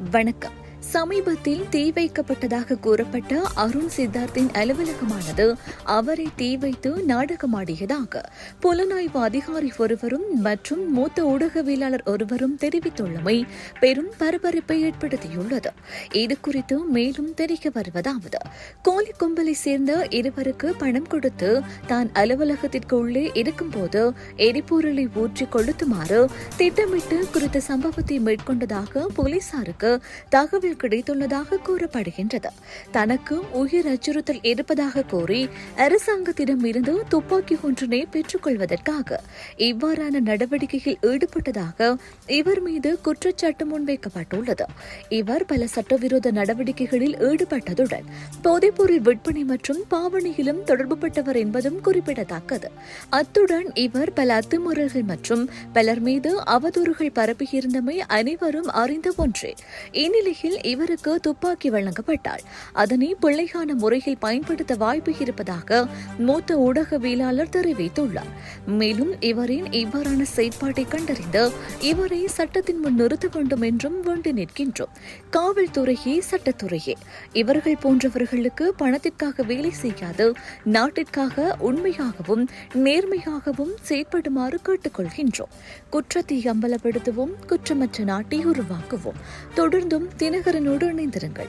வணக்கம். சமீபத்தில் தீ வைக்கப்பட்டதாக கூறப்பட்ட அருண் சித்தார்த்தின் அலுவலகமானது அவரை தீ வைத்து நாடகமாடியதாக புலனாய்வு அதிகாரி ஒருவரும் மற்றும் மூத்த ஊடகவியலாளர் ஒருவரும் தெரிவித்துள்ளமை பெரும் பரபரப்பை ஏற்படுத்தியுள்ளது. இது குறித்து மேலும் தெரிய வருவதாவது கோலி கும்பலை சேர்ந்த இருவருக்கு பணம் கொடுத்து தான் அலுவலகத்திற்கு உள்ளே இருக்கும்போது எரிபொருளை ஊற்றி கொளுத்துமாறு திட்டமிட்டு குறித்த சம்பவத்தை மேற்கொண்டதாக போலீசாருக்கு தகவல் கிடைத்துள்ளதாக கூறப்படுகின்றது. தனக்கும் உயிர் அச்சுறுத்தல் இருப்பதாக கூறி அரசாங்கத்திடம் இருந்து துப்பாக்கி ஒன்றினை பெற்றுக்கொள்வதற்காக இவ்வாறான நடவடிக்கையில் ஈடுபட்டதாக இவர் மீது குற்றச்சாட்டு முன்வைக்கப்பட்டுள்ளது. இவர் பல சட்டவிரோத நடவடிக்கைகளில் ஈடுபட்டதுடன் போதைப்பொருள் விற்பனை மற்றும் பாவனையிலும் தொடர்புபட்டவர் என்பதும் குறிப்பிடத்தக்கது. அத்துடன் இவர் பல அத்துமுறல்கள் மற்றும் பலர் மீது அவதூறுகள் பரப்பியிருந்தமை அனைவரும் அறிந்த ஒன்றே. இந்நிலையில் இவருக்கு துப்பாக்கி வழங்கப்பட்டால் அதனை பிள்ளைகான முறையில் பயன்படுத்த வாய்ப்பு இருப்பதாக மூத்த ஊடகவியலாளர் தெரிவித்துள்ளார். மேலும் இவரின் இவ்வாறான செயற்பாட்டை கண்டறிந்து இவரை சட்டத்தின் முன் நிறுத்த வேண்டும் என்றும் வேண்டி நிற்கின்றோம். காவல்துறையே சட்டத்துறையே. இவர்கள் போன்றவர்களுக்கு பணத்திற்காக வேலை செய்யாது நாட்டிற்காக உண்மையாகவும் நேர்மையாகவும் செயற்படுமாறு கேட்டுக்கொள்கின்றோம். குற்றத்தை அம்பலப்படுத்துவோம் குற்றமற்ற நாட்டை உருவாக்குவோம். தொடர்ந்தும் தினக தினகரனோடு இணைந்திருங்கள்.